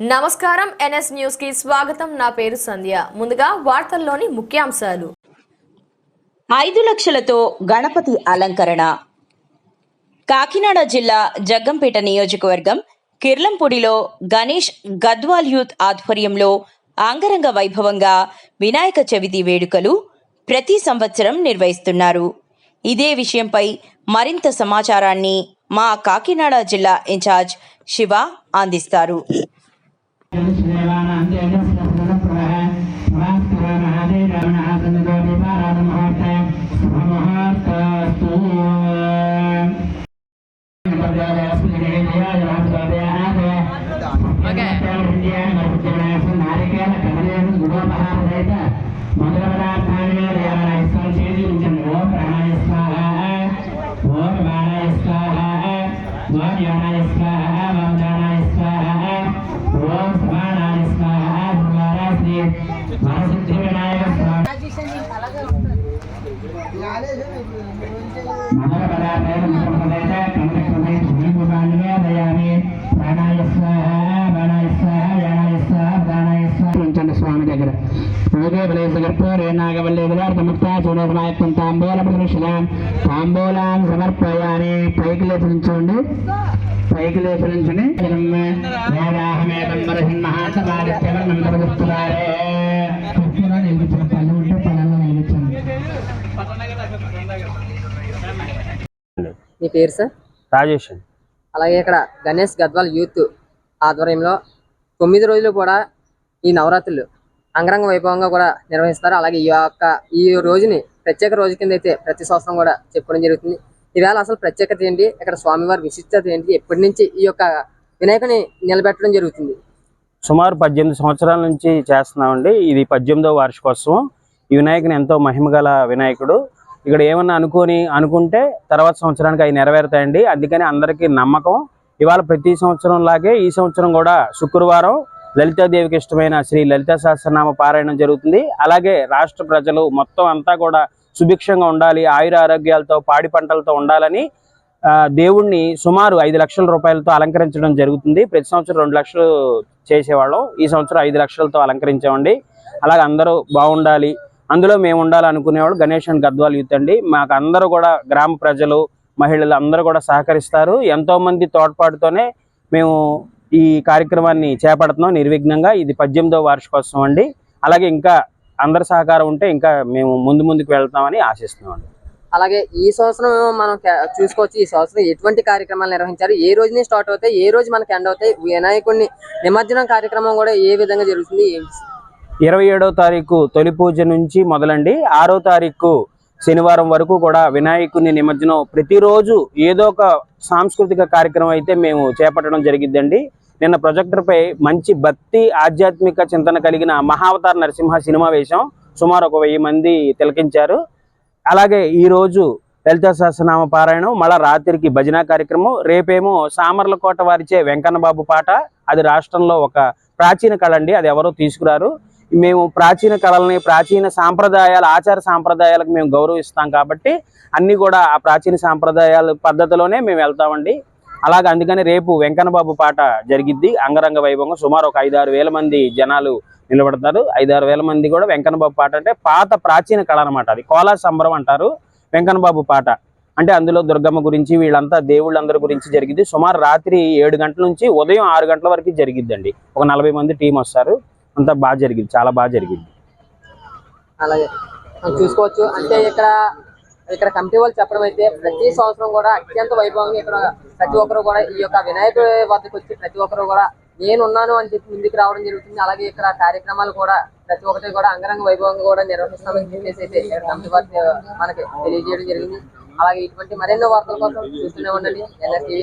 నమస్కారం ఎన్ఎస్ న్యూస్కి స్వాగతం. నా పేరు సంధ్య. ముందుగా వార్తల్లోని ముఖ్యాంశాలు. ఐదు లక్షలతో గణపతి అలంకరణ. కాకినాడ జిల్లా జగ్గంపేట నియోజకవర్గం కిర్లంపూడిలో గణేష్ గద్వాల్ యూత్ ఆధ్వర్యంలో అంగరంగ వైభవంగా వినాయక చవితి వేడుకలు ప్రతి సంవత్సరం నిర్వహిస్తున్నారు. ఇదే విషయంపై మరింత సమాచారాన్ని మా కాకినాడ జిల్లా ఇన్ఛార్జ్ శివ అందిస్తారు. మొదల స్వామి దగ్గర. ఓకే బలేశగర్భోరే నాగవల్లి విదార్థముక్త తాంబూల ప్రదర్శనం తాంబూలాన్ని సమర్పయాని పైకి లేచి నుంచోండి పైకి లేచి నుంచుని వేదాహమేదం వరసిన్ ప్రదస్తులారే మీ పేరు సార్ రాజేష్ అలాగే ఇక్కడ గణేష్ గద్వాల్ యూత్ ఆధ్వర్యంలో తొమ్మిది రోజులు కూడా ఈ నవరాత్రులు అంగరంగ వైభవంగా కూడా నిర్వహిస్తారు. అలాగే ఈ యొక్క ఈ రోజుని ప్రత్యేక రోజు కింద అయితే ప్రతి సంవత్సరం కూడా చెప్పడం జరుగుతుంది. ఈవేళ అసలు ప్రత్యేకత ఏంటి? ఇక్కడ స్వామివారి విశిష్టత ఏంటి? ఎప్పటి నుంచి ఈ యొక్క వినాయకుని నిలబెట్టడం జరుగుతుంది? సుమారు పద్దెనిమిది సంవత్సరాల నుంచి చేస్తున్నామండి. ఇది పద్దెనిమిదవ వార్షికోత్సవం. ఈ వినాయకుని ఎంతో మహిమగల వినాయకుడు. ఇక్కడ ఏమన్నా అనుకొని అనుకుంటే తర్వాత సంవత్సరానికి అవి నెరవేరుతాయండి. అందుకని అందరికీ నమ్మకం. ఇవాళ ప్రతి సంవత్సరం లాగే ఈ సంవత్సరం కూడా శుక్రవారం లలితాదేవికి ఇష్టమైన శ్రీ లలితా సహస్రనామ పారాయణం జరుగుతుంది. అలాగే రాష్ట్ర ప్రజలు మొత్తం అంతా కూడా సుభిక్షంగా ఉండాలి ఆయుర ఆరోగ్యాలతో పాడి పంటలతో ఉండాలని ఆ, దేవుణ్ణి సుమారు ఐదు లక్షల రూపాయలతో అలంకరించడం జరుగుతుంది. ప్రతి సంవత్సరం రెండు లక్షలు చేసేవాళ్ళం. ఈ సంవత్సరం ఐదు లక్షలతో అలంకరించామండి. అలాగే అందరూ బాగుండాలి. అందులో మేము ఉండాలనుకునేవాడు గణేష్ అండ్ గద్వాల్ యూత్ అండి. మాకు అందరూ కూడా గ్రామ ప్రజలు మహిళలు అందరూ కూడా సహకరిస్తారు. ఎంతో మంది తోడ్పాటుతోనే మేము ఈ కార్యక్రమాన్ని చేపడుతున్నాం నిర్విఘ్నంగా. ఇది పద్దెనిమిదవ వార్షికోత్సవం అండి. అలాగే ఇంకా అందరి సహకారం ఉంటే ఇంకా మేము ముందు ముందుకు వెళ్తామని ఆశిస్తున్నాం అండి. అలాగే ఈ సంవత్సరం మనం చూసుకోవచ్చు ఈ సంవత్సరం ఎటువంటి కార్యక్రమాలు నిర్వహించారు? ఏ రోజుని స్టార్ట్ అవుతాయి? ఏ రోజు మనకి ఎండ్ అవుతాయి? వినాయకుడిని నిమజ్జనం కార్యక్రమం కూడా ఏ విధంగా జరుగుతుంది? ఇరవై ఏడవ తారీఖు తొలి పూజ నుంచి మొదలండి. ఆరో తారీఖు శనివారం వరకు కూడా వినాయకుని నిమజ్జనం. ప్రతిరోజు ఏదో ఒక సాంస్కృతిక కార్యక్రమం అయితే మేము చేపట్టడం జరిగిద్దండి. నిన్న ప్రొజెక్టర్ పై మంచి భక్తి ఆధ్యాత్మిక చింతన కలిగిన మహావతార నరసింహ సినిమా వేశాం. సుమారు ఒక వెయ్యి మంది తిలకించారు. అలాగే ఈ రోజు లలిత సహస్రనామ పారాయణం మళ్ళా రాత్రికి భజన కార్యక్రమం. రేపేమో సామర్లకోట వారిచే వెంకన్న బాబు పాట. అది రాష్ట్రంలో ఒక ప్రాచీన కళ అండి. అది ఎవరో తీసుకురారు. మేము ప్రాచీన కళల్ని ప్రాచీన సాంప్రదాయాల ఆచార సాంప్రదాయాలకు మేము గౌరవిస్తాం కాబట్టి అన్ని కూడా ఆ ప్రాచీన సాంప్రదాయాల పద్ధతిలోనే మేము వెళ్తామండి. అలాగే అందుకని రేపు వెంకన్నబాబు పాట జరిగిద్ది. అంగరంగ వైభవంగా సుమారు ఒక ఐదారు వేల మంది జనాలు నిలబడతారు. ఐదారు వేల మంది కూడా వెంకన్నబాబు పాట అంటే పాత ప్రాచీన కళ అనమాట అది. కోలా సంబరం అంటారు వెంకన్నబాబు పాట. అంటే అందులో దుర్గమ్మ గురించి వీళ్ళంతా దేవుళ్ళందరి గురించి జరిగింది సుమారు రాత్రి ఏడు గంటల నుంచి ఉదయం ఆరు గంటల వరకు జరిగిద్దండి. ఒక నలభై మంది టీం వస్తారు. అంతా బాగా జరిగింది చాలా బాగా జరిగింది. అలాగే. మనం చూసుకోవచ్చు. అంటే ఇక్కడ ఇక్కడ కమిటీ వాళ్ళు చెప్పడం అయితే ప్రతి సంవత్సరం కూడా అత్యంత వైభవంగా ఇక్కడ ప్రతి ఒక్కరు కూడా ఈ యొక్క వినాయకుడి వద్దకు వచ్చి ప్రతి ఒక్కరు కూడా నేను ఉన్నాను అని చెప్పి ముందుకు రావడం జరుగుతుంది. అలాగే ఇక్కడ కార్యక్రమాలు కూడా ప్రతి ఒక్కటి కూడా అంగరంగ వైభవంగా కూడా నిర్వహిస్తామని చెప్పేసి అయితే కమిటీ మనకి తెలియజేయడం జరిగింది. అలాగే ఇటువంటి మరెన్నో వార్తల కోసం చూస్తూనే ఉండండి. ఎన్ఎస్టీవీ